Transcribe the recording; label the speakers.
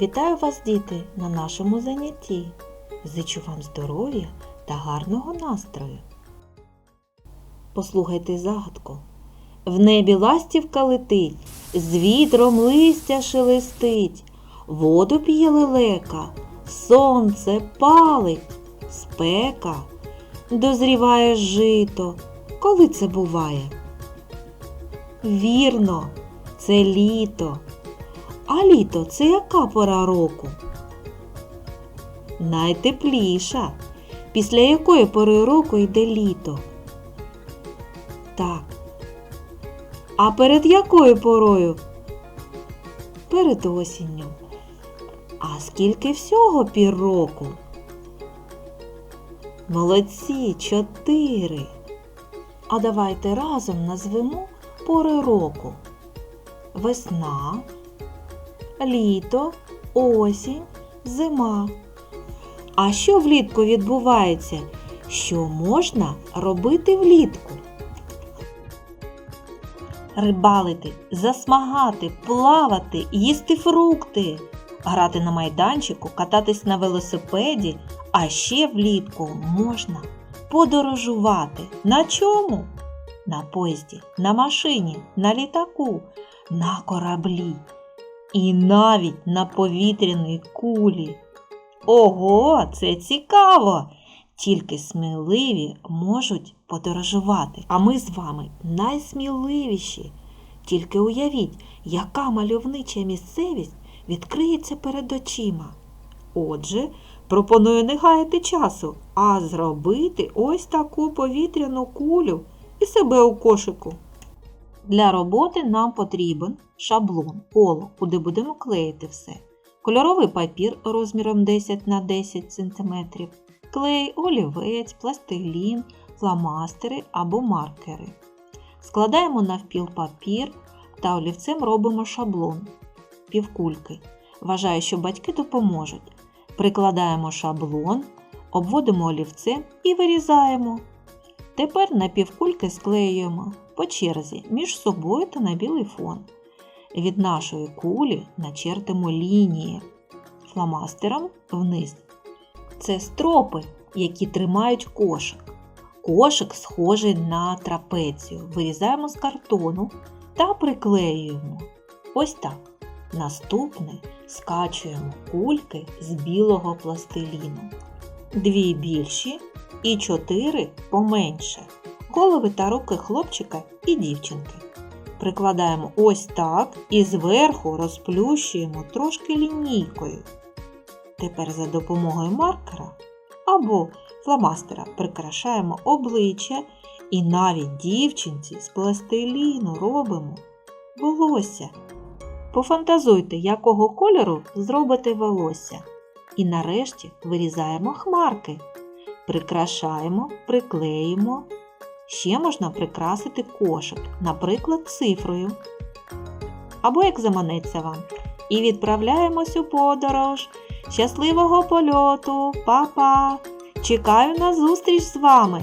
Speaker 1: Вітаю вас, діти, на нашому занятті. Зичу вам здоров'я та гарного настрою. Послухайте загадку. В небі ластівка летить, з вітром листя шелестить, воду п'є лелека, сонце палить, спека, дозріває жито. Коли це буває? Вірно, це літо. А літо це яка пора року? Найтепліша. Після якої пори року йде літо? Так. А перед якою порою? Перед осінню. А скільки всього пір року? Молодці, чотири. А давайте разом назвемо пори року. Весна, літо, осінь, зима. А що влітку відбувається? Що можна робити влітку? Рибалити, засмагати, плавати, їсти фрукти, грати на майданчику, кататись на велосипеді, а ще влітку можна подорожувати. На чому? На поїзді, на машині, на літаку, на кораблі і навіть на повітряній кулі. Ого, це цікаво! Тільки сміливі можуть подорожувати. А ми з вами найсміливіші. Тільки уявіть, яка мальовнича місцевість відкриється перед очима. Отже, пропоную не гаяти часу, а зробити ось таку повітряну кулю і себе у кошику. Для роботи нам потрібен шаблон, коло, куди будемо клеїти все, кольоровий папір розміром 10 на 10 см, клей, олівець, пластилін, фломастери або маркери. Складаємо навпіл папір та олівцем робимо шаблон півкульки. Вважаю, що батьки допоможуть. Прикладаємо шаблон, обводимо олівцем і вирізаємо. Тепер на півкульки склеюємо по черзі між собою та на білий фон. Від нашої кулі начертимо лінії фломастером вниз. Це стропи, які тримають кошик. Кошик схожий на трапецію. Вирізаємо з картону та приклеюємо. Ось так. Наступне скачуємо кульки з білого пластиліну. Дві більші і чотири поменше. Голови та руки хлопчика і дівчинки. Прикладаємо ось так і зверху розплющуємо трошки лінійкою. Тепер за допомогою маркера або фломастера прикрашаємо обличчя і навіть дівчинці з пластиліну робимо волосся. Пофантазуйте, якого кольору зробите волосся. І нарешті вирізаємо хмарки. Прикрашаємо, приклеїмо. Ще можна прикрасити кошик, наприклад, цифрою. Або як заманеться вам. І відправляємось у подорож. Щасливого польоту, Па-па! Чекаю на зустріч з вами!